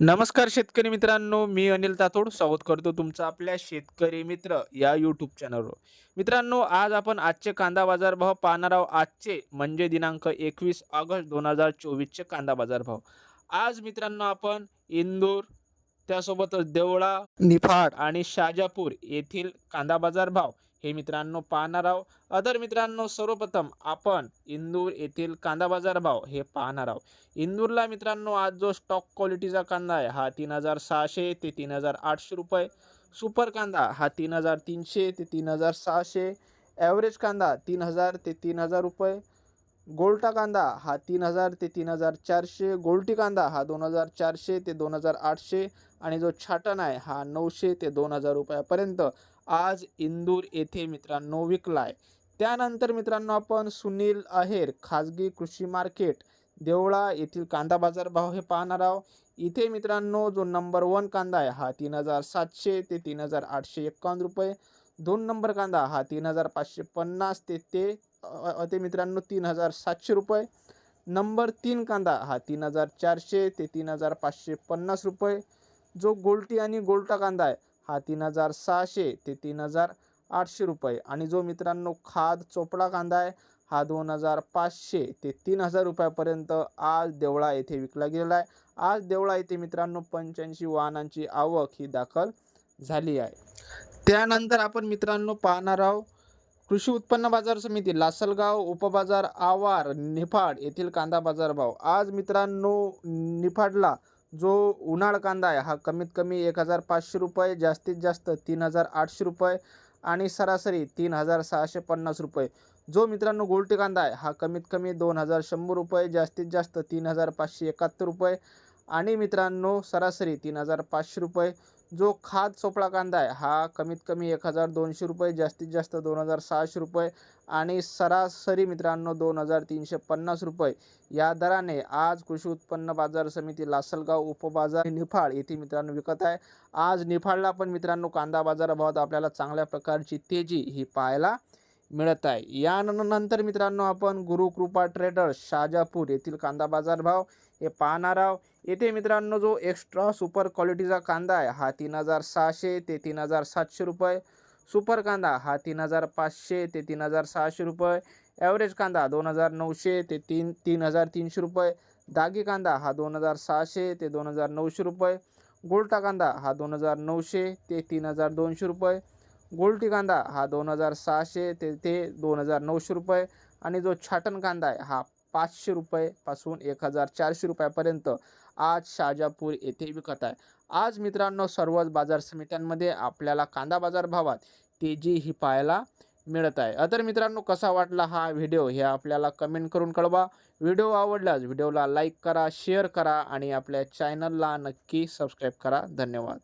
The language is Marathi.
नमस्कार शेतकरी मित्रांनो मी अनिल तातोड स्वागत करतो तुमचं आपल्या शेतकरी मित्र या यूट्यूब चॅनलवर मित्रांनो आज आपण आजचे कांदा बाजारभाव पाहणार आहोत. आजचे म्हणजे दिनांक एकवीस ऑगस्ट दोन हजार चोवीसचे कांदा बाजार भाव आज मित्रांनो आपण इंदूर त्यासोबतच देवळा निफाड. आणि शाजापूर येथील कांदा बाजार भाव हे मित्रांनो पाहणार आहोत. अदर मित्रांनो सर्वप्रथम आपण इंदूर येथील कांदा बाजार भाव हे पाहणार आहोत. इंदूरला मित्रांनो आज जो स्टॉक क्वालिटीचा कांदा आहे हा तीन हजार सहाशे ते तीन हजार आठशे रुपये. सुपर कांदा हा तीन हजार तीनशे ते तीन हजार सहाशे. ॲव्हरेज कांदा तीन हजार ते तीन हजार रुपये. गोल्टा कांदा हा तीन हजार ते तीन हजार चारशे गोल्टी कांदा हा दोन हजार चारशे ते दोन हजार आठशे आणि जो छाटण आहे हा नऊशे ते दोन हजार रुपयापर्यंत आज इंदूर येथे मित्रांनो विकला आहे त्यानंतर मित्रांनो आपण सुनील अहेर खाजगी कृषी मार्केट देवळा येथील कांदा बाजार भाव हे पाहणार आहोत. इथे मित्रांनो जो नंबर वन कांदा आहे हा तीन हजार सातशे ते तीन हजार आठशे एक्कावन्न रुपये. दोन नंबर कांदा हा तीन हजार पाचशे पन्नास ते ते ते मित्रांनो तीन हजार सातशे रुपये. नंबर तीन कांदा हा तीन हजार चारशे ते तीन हजार पाचशे पन्नास रुपये. जो गोल्टी आणि गोल्टा कांदा आहे हा तीन हजार सहाशे ते तीन हजार आठशे रुपये. आणि जो मित्रांनो खाद चोपडा कांदा आहे हा दोन हजार पाचशे ते तीन हजार रुपयापर्यंत आज देवळा येथे विकला गेलेला आहे. आज देवळा येथे मित्रांनो पंच्याऐंशी वाहनांची आवक ही दाखल झाली आहे. त्यानंतर आपण मित्रांनो पाहणार आहोत कृषी उत्पन्न बाजार समिती लासलगाव उपबाजार आवार निफाड येथील कांदा बाजार भाव. आज मित्रांनो निफाडला जो उन्हाळ कांदा आहे हा कमीत कमी एक हजार पाचशे रुपये जास्तीत जास्त तीन हजार आठशे रुपये आणि सरासरी तीन हजार सहाशे पन्नास रुपये. जो मित्रांनो गोलटी कांदा आहे हा कमीत कमी दोन हजार शंभर रुपये जास्तीत जास्त तीन हजार पाचशे एकाहत्तर रुपये आणि मित्रांनो सरासरी तीन हजार पाचशे रुपये. जो खाद सोपळा कांदा आहे हा कमीत कमी एक हजार दोनशे रुपये जास्तीत जास्त दोन हजार सहाशे रुपये आणि सरासरी मित्रांनो दोन हजार तीनशे पन्नास रुपये. या दराने आज कृषी उत्पन्न बाजार समिती लासलगाव उपबाजार निफाड येथे मित्रांनो विकत आहे. आज निफाडला पण मित्रांनो कांदा बाजार भावात आपल्याला चांगल्या प्रकारची तेजी ही पाहायला मिळत आहे. यानंतर मित्रांनो आपण गुरुकृपा ट्रेडर्स शाजापूर येथील कांदा बाजार भाव हे पाहणार आहोत. येथे मित्रांनो जो एक्स्ट्रा सुपर क्वालिटीचा कांदा आहे हा तीन हजार सहाशे ते तीन हजार सातशे रुपये. सुपर कांदा हा तीन हजार पाचशे ते तीन हजार सहाशे रुपये. ॲव्हरेज कांदा दोन हजार नऊशे ते तीन तीन हजार तीनशे रुपये. दागी कांदा हा दोन हजार सहाशे ते दोन हजार नऊशे रुपये. गोल्टा कांदा हा दोन हजार नऊशे ते तीन हजार दोनशे रुपये. गोल्टी कांदा हा दोन हजार सहाशे ते ते दोन हजार नऊशे रुपये. आणि जो छाटण कांदा आहे हा पाचशे रुपयेपासून एक हजार चारशे रुपयापर्यंत आज शाजापूर येथे विकत आहे. आज मित्रांनो सर्वच बाजार समित्यांमध्ये आपल्याला कांदा बाजार भावात तेजी ही पाहायला मिळत आहे. तर मित्रांनो कसा वाटला हा व्हिडिओ हे आपल्याला कमेंट करून कळवा. व्हिडिओ आवडल्यास व्हिडिओला लाईक करा शेअर करा आणि आपल्या चॅनलला नक्की सबस्क्राईब करा. धन्यवाद.